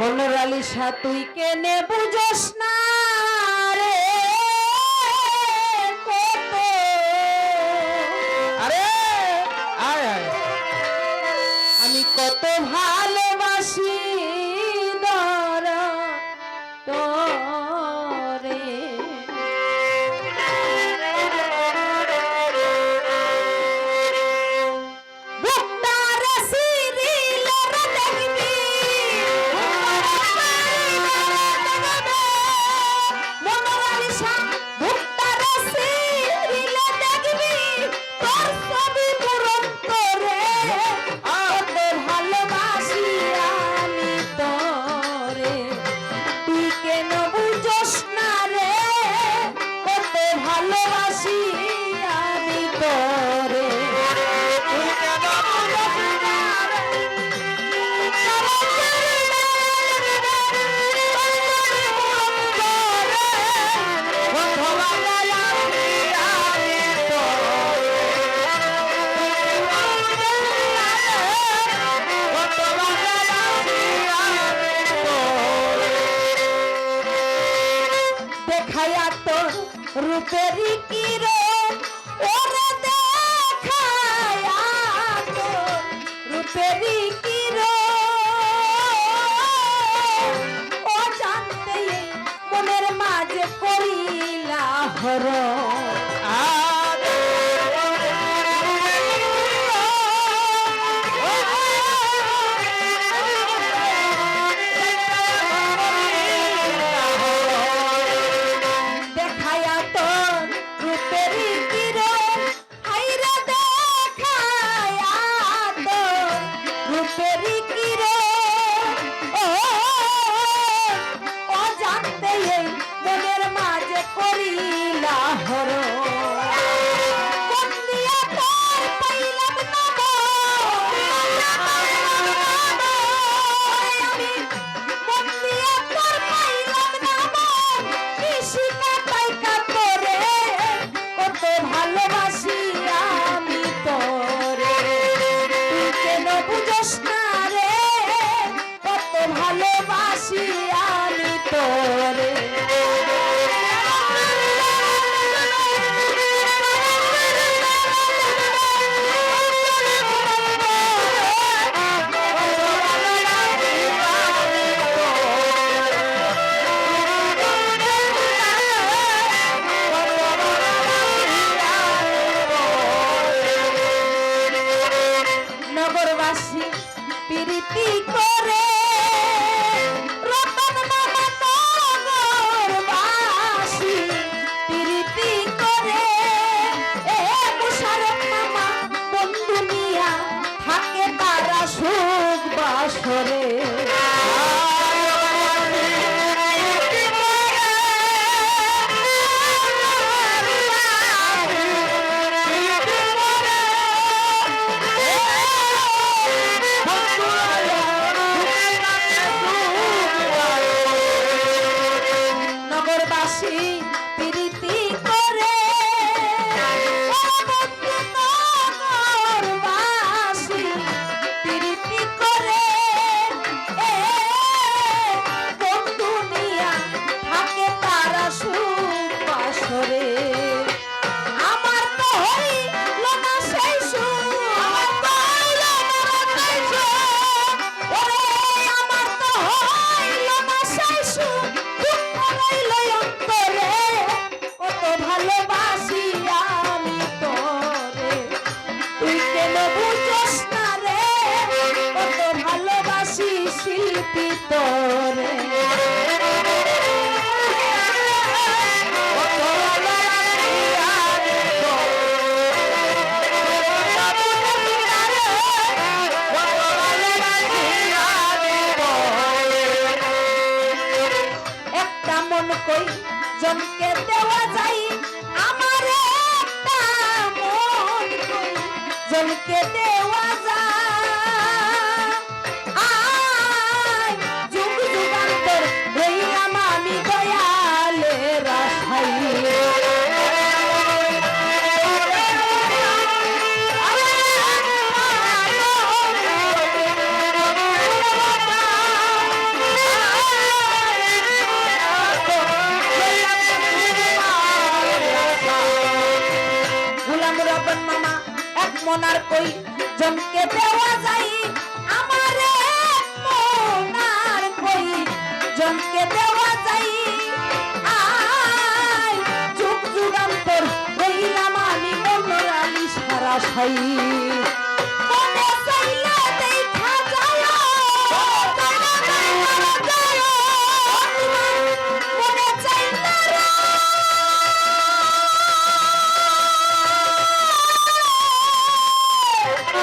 মনোর সাতুই তুই কেনে বুঝোস না? রূপের কিরণ ওরে দেখায় রূপের কিরণ ও জানতে মনের মাঝে করিলা হরণ। ভিতরে। একটা মন কই জনকে দেওয়া যায় আমার একটা মন কই জনকে দেওয়া মনার কই? জনকে দেওয়া যাই আমারে মনার কই? জনকে দেওয়া যাই যুগ যুগান্তর হইলাম আমি মনোরালি সারা সাই Música